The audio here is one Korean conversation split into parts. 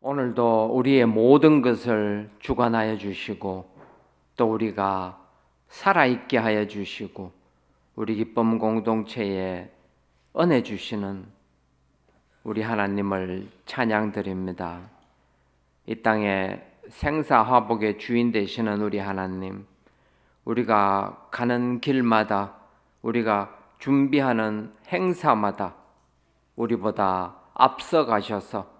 오늘도 우리의 모든 것을 주관하여 주시고 또 우리가 살아있게 하여 주시고 우리 기쁨 공동체에 은혜 주시는 우리 하나님을 찬양드립니다. 이 땅에 생사 화복의 주인 되시는 우리 하나님, 우리가 가는 길마다 우리가 준비하는 행사마다 우리보다 앞서 가셔서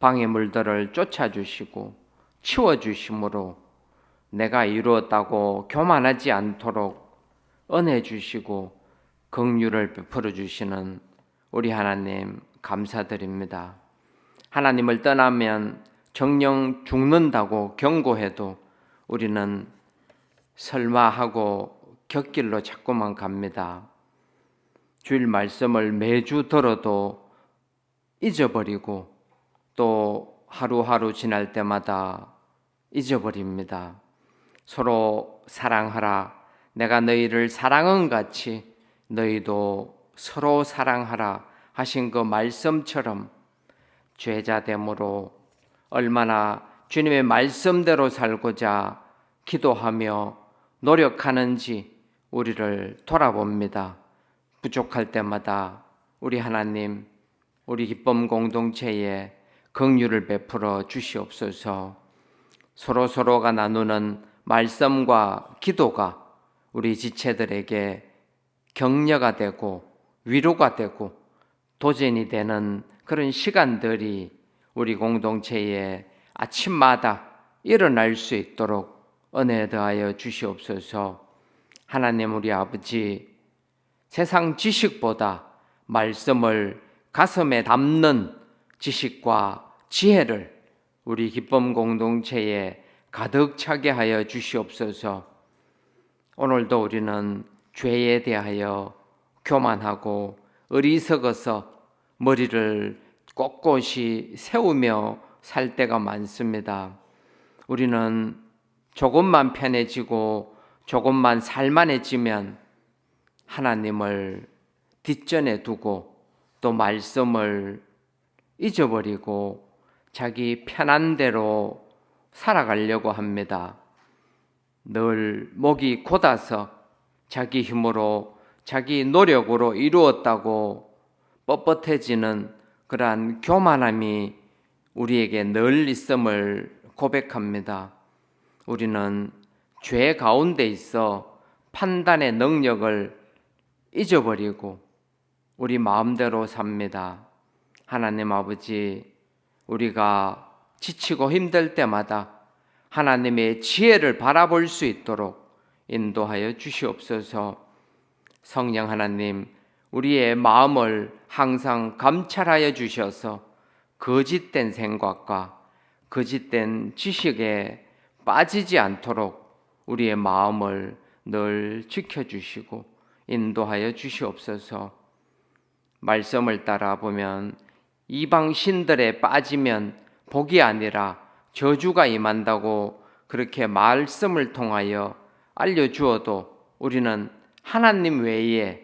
방해물들을 쫓아주시고 치워주심으로 내가 이루었다고 교만하지 않도록 은혜 주시고 긍휼을 베풀어 주시는 우리 하나님 감사드립니다. 하나님을 떠나면 정령 죽는다고 경고해도 우리는 설마 하고 곁길로 자꾸만 갑니다. 주일 말씀을 매주 들어도 잊어버리고 또 하루하루 지날 때마다 잊어버립니다. 서로 사랑하라. 내가 너희를 사랑한 같이 너희도 서로 사랑하라 하신 그 말씀처럼 죄자 됨으로 얼마나 주님의 말씀대로 살고자 기도하며 노력하는지 우리를 돌아봅니다. 부족할 때마다 우리 하나님, 우리 기쁨 공동체에 긍휼을 베풀어 주시옵소서. 서로 서로가 나누는 말씀과 기도가 우리 지체들에게 격려가 되고 위로가 되고 도전이 되는 그런 시간들이 우리 공동체에 아침마다 일어날 수 있도록 은혜 더하여 주시옵소서. 하나님 우리 아버지 세상 지식보다 말씀을 가슴에 담는 지식과 지혜를 우리 기쁨 공동체에 가득 차게 하여 주시옵소서. 오늘도 우리는 죄에 대하여 교만하고 어리석어서 머리를 꼿꼿이 세우며 살 때가 많습니다. 우리는 조금만 편해지고 조금만 살만해지면 하나님을 뒷전에 두고 또 말씀을 잊어버리고 자기 편한 대로 살아가려고 합니다. 늘 목이 곧아서 자기 힘으로 자기 노력으로 이루었다고 뻣뻣해지는 그러한 교만함이 우리에게 늘 있음을 고백합니다. 우리는 죄 가운데 있어 판단의 능력을 잊어버리고 우리 마음대로 삽니다. 하나님 아버지, 우리가 지치고 힘들 때마다 하나님의 지혜를 바라볼 수 있도록 인도하여 주시옵소서. 성령 하나님, 우리의 마음을 항상 감찰하여 주셔서 거짓된 생각과 거짓된 지식에 빠지지 않도록 우리의 마음을 늘 지켜주시고 인도하여 주시옵소서. 말씀을 따라 보면 이방 신들에 빠지면 복이 아니라 저주가 임한다고 그렇게 말씀을 통하여 알려주어도 우리는 하나님 외에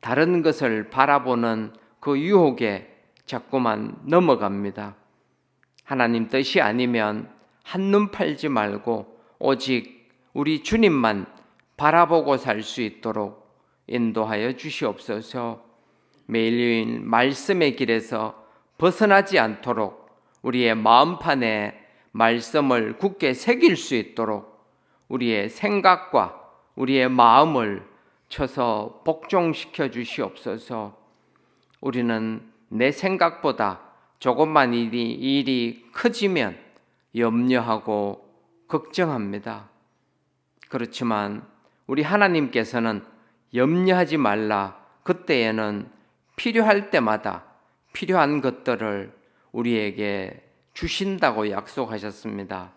다른 것을 바라보는 그 유혹에 자꾸만 넘어갑니다. 하나님 뜻이 아니면 한눈 팔지 말고 오직 우리 주님만 바라보고 살 수 있도록 인도하여 주시옵소서 매일 말씀의 길에서 벗어나지 않도록 우리의 마음판에 말씀을 굳게 새길 수 있도록 우리의 생각과 우리의 마음을 쳐서 복종시켜 주시옵소서. 우리는 내 생각보다 조금만 일이, 일이 커지면 염려하고 걱정합니다. 그렇지만 우리 하나님께서는 염려하지 말라. 그때에는 필요할 때마다 필요한 것들을 우리에게 주신다고 약속하셨습니다.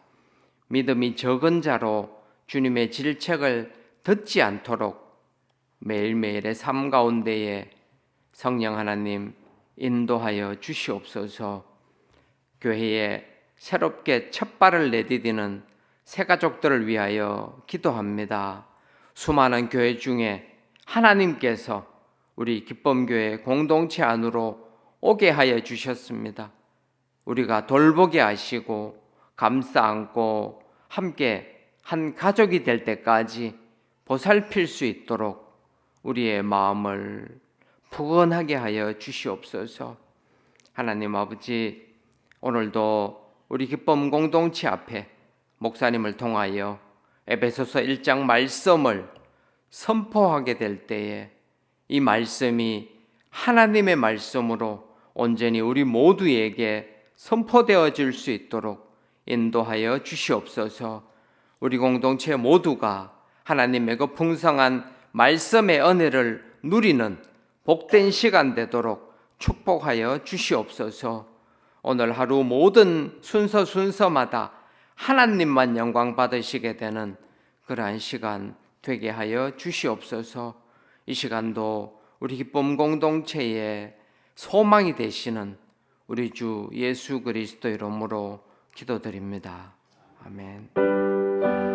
믿음이 적은 자로 주님의 질책을 듣지 않도록 매일매일의 삶 가운데에 성령 하나님 인도하여 주시옵소서 교회에 새롭게 첫 발을 내디디는 새 가족들을 위하여 기도합니다. 수많은 교회 중에 하나님께서 우리 기쁨교회 공동체 안으로 오게 하여 주셨습니다. 우리가 돌보게 하시고 감싸 안고 함께 한 가족이 될 때까지 보살필 수 있도록 우리의 마음을 푸근하게 하여 주시옵소서. 하나님 아버지 오늘도 우리 기쁨 공동체 앞에 목사님을 통하여 에베소서 1장 말씀을 선포하게 될 때에 이 말씀이 하나님의 말씀으로 온전히 우리 모두에게 선포되어질 수 있도록 인도하여 주시옵소서. 우리 공동체 모두가 하나님의 그 풍성한 말씀의 은혜를 누리는 복된 시간 되도록 축복하여 주시옵소서. 오늘 하루 모든 순서 순서마다 하나님만 영광 받으시게 되는 그러한 시간 되게 하여 주시옵소서. 이 시간도 우리 기쁨 공동체의 소망이 되시는 우리 주 예수 그리스도 이름으로 기도드립니다. 아멘.